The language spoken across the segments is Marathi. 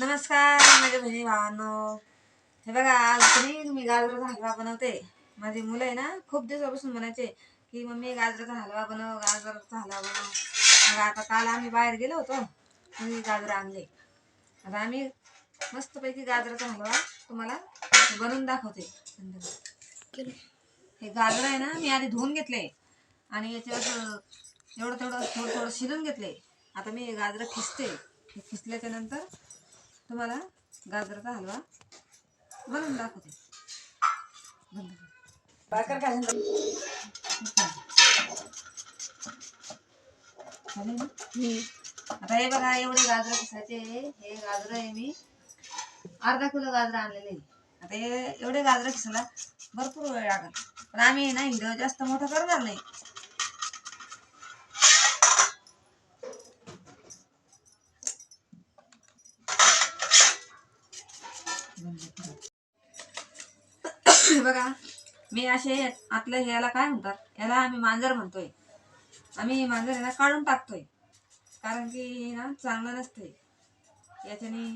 नमस्कार माझ्या बहिणी भावांनो हे बघा आज तरी मी गाजराचा हलवा बनवते. माझी मुलं आहे ना खूप दिवसापासून म्हणायचे की मम्मी गाजराचा हलवा बनव गाजराचा हलवा बनव. मग आता काल आम्ही बाहेर गेलो होतो मी गाजर आणले. आता आम्ही मस्तपैकी गाजराचा हलवा तुम्हाला बनवून दाखवते. हे गाजर आहे ना मी आधी धुवून घेतले. आणि याच्यावर एवढं तेवढं थोडं थोडं शिजून घेतले. आता मी गाजरं खिसते. खिसल्याच्या नंतर तुम्हाला गाजराचा हलवा बनवून दाखवते. भाकर घालून? आता हे बघा एवढे गाजर खिसायचे हे गाजर आहे मी अर्धा किलो गाजर आणलेले आहे. आता हे एवढे गाजर खिसायला भरपूर वेळ लागेल पण आम्ही ना व्हिडिओ जास्त मोठा करणार नाही हे बघा मी असे आतलं ह्याला काय म्हणतात? याला आम्ही मांजर म्हणतोय. आम्ही मांजर ह्याला काढून टाकतोय. कारण की हे ना चांगलं नसतंय. याच्याने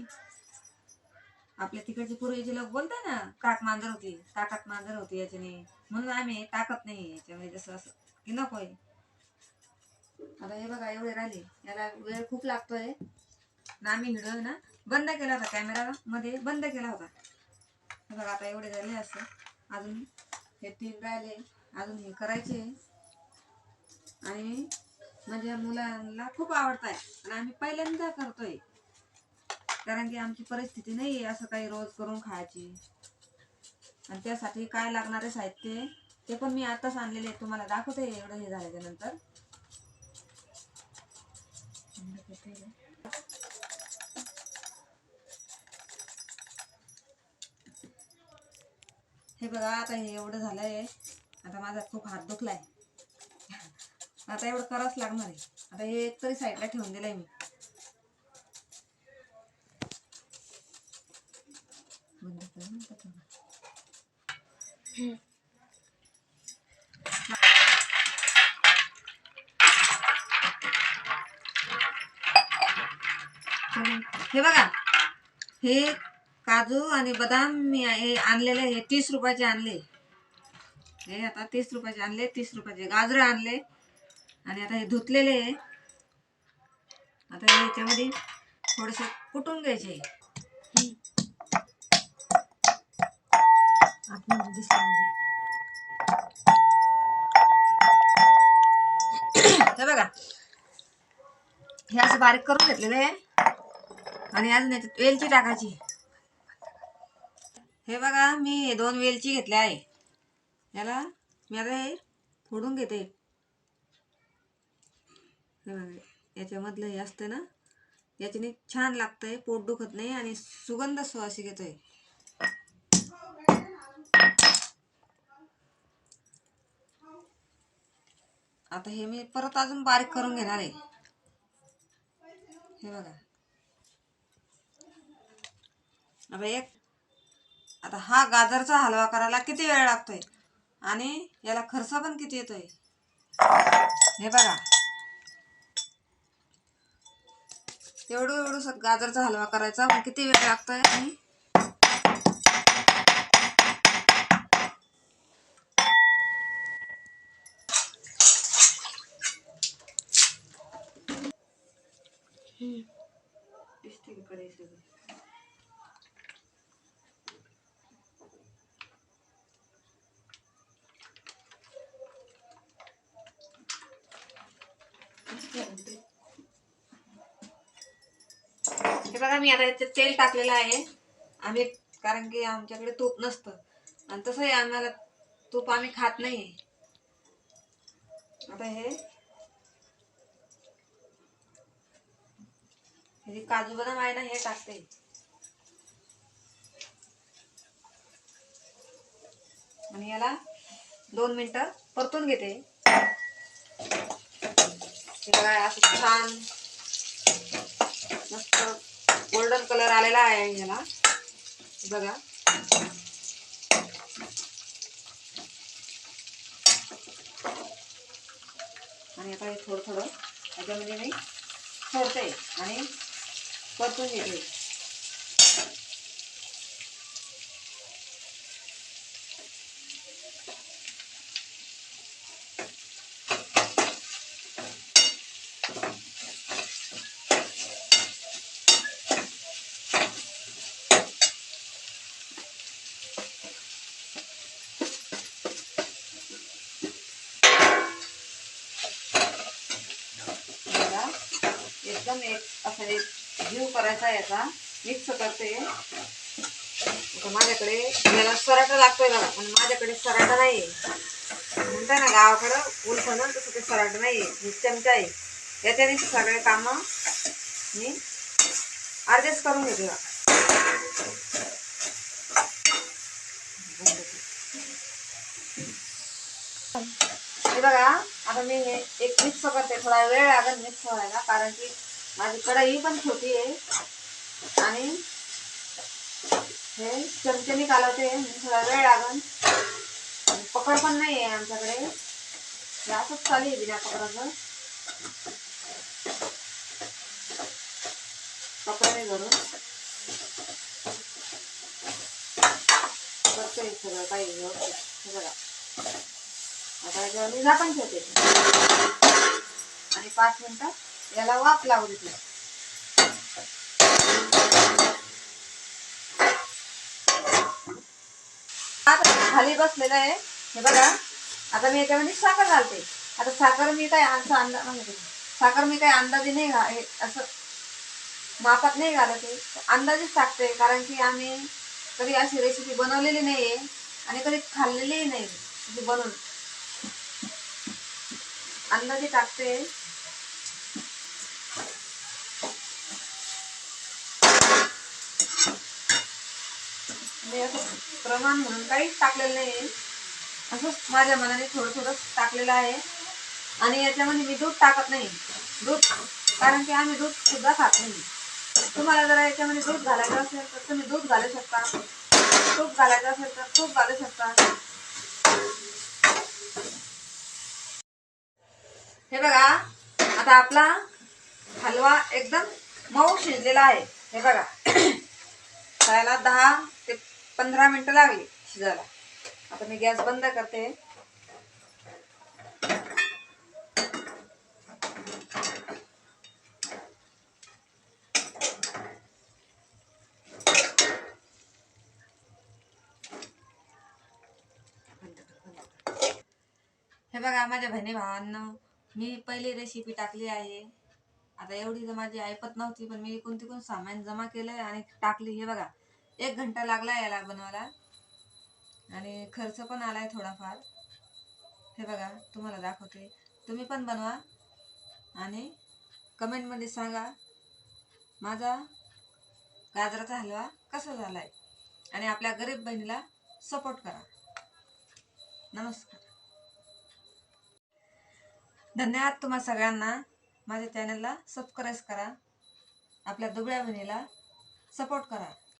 आपल्या तिकडचे पूर्वीचे लोक बोलताय ना काक मांजर होती ताकात मांजर होती याच्याने. म्हणून आम्ही टाकत नाही याच्यामध्ये जसं असं की नकोय आता हे बघा एवढे राहिले. याला वेळ खूप लागतोय. ना आम्ही व्हिडिओ ना बंद केला होता कॅमेरा मध्ये बंद केला होता. बघा आता एवढे झाले असं. अजून हे तीन राहिले अजून हे करायचे. आणि माझ्या मुलांना खूप आवडत आहे आणि आम्ही पहिल्यांदा करतोय. कारण की आमची परिस्थिती नाही आहे असं काही रोज करून खायची. आणि त्यासाठी काय लागणारे साहित्य ते पण मी आताच आणलेले आहे. तुम्हाला दाखवते एवढं हे झाल्याच्यानंतर. हे बघा आता हे एवढं झालंय. आता माझा खूप हात दुखलाय. आता एवढं करावंच लागणार आहे. आता हे एक तरी साईडला ठेवून दिलंय मी. हे बघा हे काजू आणि बदाम मी हे आणलेले हे तीस रुपयाचे आणले. हे आता तीस रुपयाचे आणले तीस रुपयाचे गाजरं आणले. आणि आता हे धुतलेले आहे. आता हे याच्यामध्ये थोडेसे कुटून घ्यायचे. हे बघा. हे असं बारीक करून घेतलेलं आहे. आणि अजून याच्यात वेलची टाकायची. हे बघा मी हे दोन वेलची घेतल्या आहे. याला मी आता हे फोडून घेते. हे बघा याच्यामधलं हे असतं ना याच्याने छान लागतंय पोट दुखत नाही आणि सुगंध सुवासिक घेतोय. आता हे मी परत अजून बारीक करून घेणार आहे. हे बघा. आता एक आता हा गाजरचा हलवा करायला किती वेळ लागतोय? आणि याला खर्च पण किती येतोय? हे बघा. एवढं एवढं गाजरचा हलवा करायचा किती वेळ लागतोय? आणि दिसते की मी आता याच्यात तेल टाकलेलं आहे. आम्ही कारण की आमच्याकडे तूप नसतं. आणि तसंही आम्हाला तूप आम्ही खात नाही. आता हे काजू बदाम आहे ना हे टाकते. आणि याला दोन मिनिटं परतून घेते. असं छान गोल्डन कलर आलेला आहे याला. बघा. आणि आता हे थोडं थोडं याच्यामध्ये मी ठेवते आणि परतून येते एकदम एक असं एक जीव करायचा आहे याचा. मिक्स करते. माझ्याकडे याला सराटा लागतोय बघा पण माझ्याकडे सराटा नाही म्हणता ना गावाकडं उलट ना तसं ते सराट नाही आहे चमचा आहे. याच्याने सगळे कामं मी ॲडजस्ट करून घेते बघा. हे बघा आता मी एक मिक्स करते. थोडा वेळ लागेल मिक्स व्हायला कारण की माझी कढई पण छोटी आहे. आणि हे चमचमी कालवते म्हणजे थोडा वेळ लागेल आणि पकड पण नाही आहे आमच्याकडे. हे असंच चालू आहे बिना पकडाचं. कपड्याने धरून. करतोय सगळं काही बघा. आता याच्यावर मी झाकण ठेवते. आणि पाच मिनटात याला वाफ लावू देत आता खाली बसलेलं आहे. हे बघा. आता मी याच्यामध्ये साखर घालते. आता साखर मी काय असं अंदाज म्हणजे साखर मी काही अंदाजे नाही घा असं मापात नाही घालत अंदाजेच टाकते कारण की आम्ही कधी अशी रेसिपी बनवलेली नाही आहे आणि कधी खाल्लेलीही नाही बनवून. अंदाजे टाकते. मी असं प्रमाण म्हणून काहीच टाकलेलं नाही आहे. असंच माझ्या मनाने थोडं थोडं टाकलेलं आहे. आणि याच्यामध्ये मी दूध टाकत नाही. दूध कारण की आम्ही दूध सुद्धा खात नाही. तुम्हाला जर याच्यामध्ये दूध घालायचं असेल तर तुम्ही दूध घालू शकता. तूप घालायचं असेल तर तूप घालू शकता. हे बघा आता आपला हलवा एकदम मऊ शिजलेला आहे. हे बघा. त्याला दहा ते पंधरा मिनिटं लागली शिजायला. आता मी गॅस बंद करते. हे बघा माझ्या बहिणी भावांना मी पहिली रेसिपी टाकली आहे. आता एवढी तर माझी ऐपत नव्हती पण मी कोणती कोण सामान जमा केलंय आणि टाकली हे बघा. एक घंटा लागला याला बनवायला. आणि खर्च पण आलाय थोडाफार. हे बघा तुम्हाला दाखवते. तुम्ही पण बनवा आणि कमेंटमध्ये सांगा माझा गाजराचा हलवा कसा झालाय? आणि आपल्या गरीब बहिणीला सपोर्ट करा. नमस्कार. धन्यवाद तुम्हा सगळ्यांना. माझ्या चॅनलला सबस्क्राईब करा. आपल्या दुबळ्या बहिणीला सपोर्ट करा.